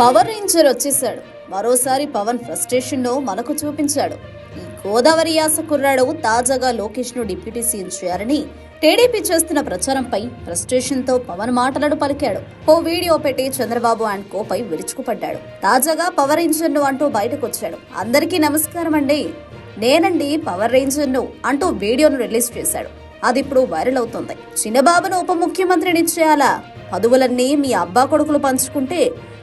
Power ranger వచ్చేసాడు మరోసారి Pawan frustration మనకు చూపించాడు. ఈ గోదావరి యాస కుర్రాడు తాజాగా లోకేష్ను డిప్యూటీ సీఎం చేయాలని టీడీపీ చేస్తున్న ప్రచారంపై ఫ్రస్ట్రేషన్తో పవన్ మాటలను పలికాడు. ఓ వీడియో పెట్టి చంద్రబాబు అండ్ కోపై విరుచుకుపడ్డాడు. తాజాగా పవర్ రేంజర్ను అంటూ బయటకొచ్చాడు. అందరికీ నమస్కారం అండి. నేనండి పవర్ రేంజర్ను అంటూ వీడియోను రిలీజ్ చేశాడు. అది ఇప్పుడు వైరల్ అవుతోంది. చిన్నబాబును ఉప ముఖ్యమంత్రిని చేయాలా పదవులన్నీ మీ అబ్బా కొడుకులు పంచుకుంటే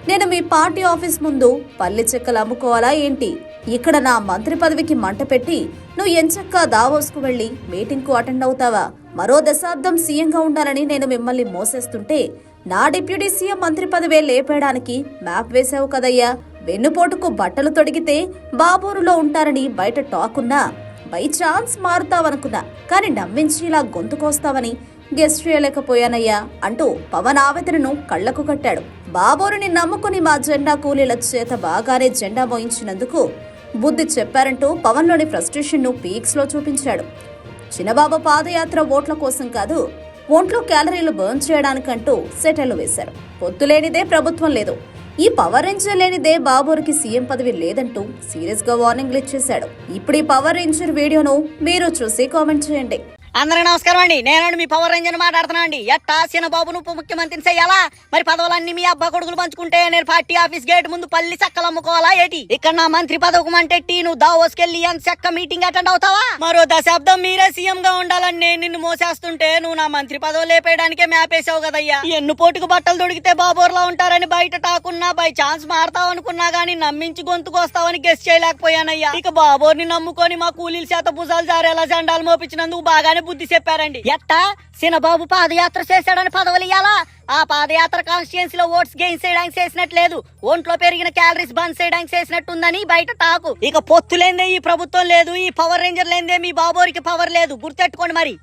నేను మీ పార్టీ ఆఫీస్ ముందు పల్లె చెక్కలు అమ్ముకోవాలా ఏంటి? ఇక్కడ నా మంత్రి పదవికి మంట పెట్టి నువ్వు ఎంచక్కా దావోస్కు వెళ్ళి మీటింగ్కు అటెండ్ అవుతావా? మరో దశాబ్దం సీఎంగా ఉండాలని నేను మిమ్మల్ని మోసేస్తుంటే నా డిప్యూటీ సీఎం మంత్రి పదవే లేపేయడానికి మ్యాప్ వేసావు కదయ్యా. వెన్నుపోటుకు బట్టలు తొడిగితే బాబూరులో ఉంటారని బయట టాక్ ఉన్నా బై ఛాన్స్ మారుతావనుకున్నా కానీ నమ్మించి ఇలా గొంతుకొస్తావని గెస్ట్ చేయలేకపోయానయ్యా అంటూ పవన్ ఆవేదనను కళ్ళకు కట్టాడు. బాబోరుని నమ్ముకుని మా జెండా కూలీల చేత బాగానే జెండా మోయించినందుకు బుద్ధి చెప్పారంటూ పవన్లోని ఫ్రస్ట్రేషన్ను పీక్స్లో చూపించాడు. చిన్నబాబు పాదయాత్ర ఓట్ల కోసం కాదు ఒంట్లో క్యాలరీలు బర్న్ చేయడానికంటూ సెటర్లు వేశారు. పొత్తు లేనిదే ప్రభుత్వం లేదు. ఈ పవర్ రేంజర్ లేనిదే బాబూరికి సీఎం పదవి లేదంటూ సీరియస్గా వార్నింగ్లు ఇచ్చేశాడు. ఇప్పుడు ఈ పవర్ రేంజర్ వీడియోను మీరు చూసి కామెంట్ చేయండి. అందరికీ నమస్కారం అండి. నేనండి మీ పవర్ రేంజర్ మాట్లాడుతున్నా అండి ఎట్టా బాబును ఉప ముఖ్యమంత్రిని చేయాలా మరి పదవులన్నీ మీ అబ్బా కొడుకులు పంచుకుంటే నేను పార్టీ ఆఫీస్ గేట్ ముందు పల్లి చక్కలు అమ్ముకోవాలా ఏటి? ఇక్కడ నా మంత్రి పదవికి టీ నువ్వు దావోస్కెళ్ళి ఎంత చెక్క మీటింగ్ అటెండ్ అవుతావా? మరో దశాబ్దం మీరే సీఎం గా ఉండాలని నేను నిన్ను మోసేస్తుంటే నువ్వు నా మంత్రి పదవి లేపేయడానికే మ్యాపేసావు కదయ్యా. ఎన్ను పోటుకు బట్టలు దొడికితే బాబోర్లా ఉంటారని బయట టాకున్నా బై ఛాన్స్ మారతావు అనుకున్నా గానీ నమ్మించి గొంతుకు వస్తావని గెస్ చేయలేకపోయానయ్యా. ఇక బాబోర్ని నమ్ముకొని మా కూలీల చేత భుజాలు జారేలా జెండాలు మోపించినందుకు బాగానే బుద్ధి చెప్పారండి. ఎట్టా సినబాబు పాదయాత్ర చేశాడని పదవులు ఇయ్యాలా? ఆ పాదయాత్ర కాన్స్టిట్యున్సీలో ఓట్స్ గెయిన్ చేయడానికి చేసినట్లేదు. ఒంట్లో పెరిగిన క్యాలరీస్ బంద్ చేయడానికి చేసినట్టుందని బయట టాకు. ఇక పొత్తులేందే ఈ ప్రభుత్వం లేదు ఈ పవర్ రేంజర్ లేదే మీ బాబోరికి పవర్ లేదు. గుర్తెట్టుకోండి మరి.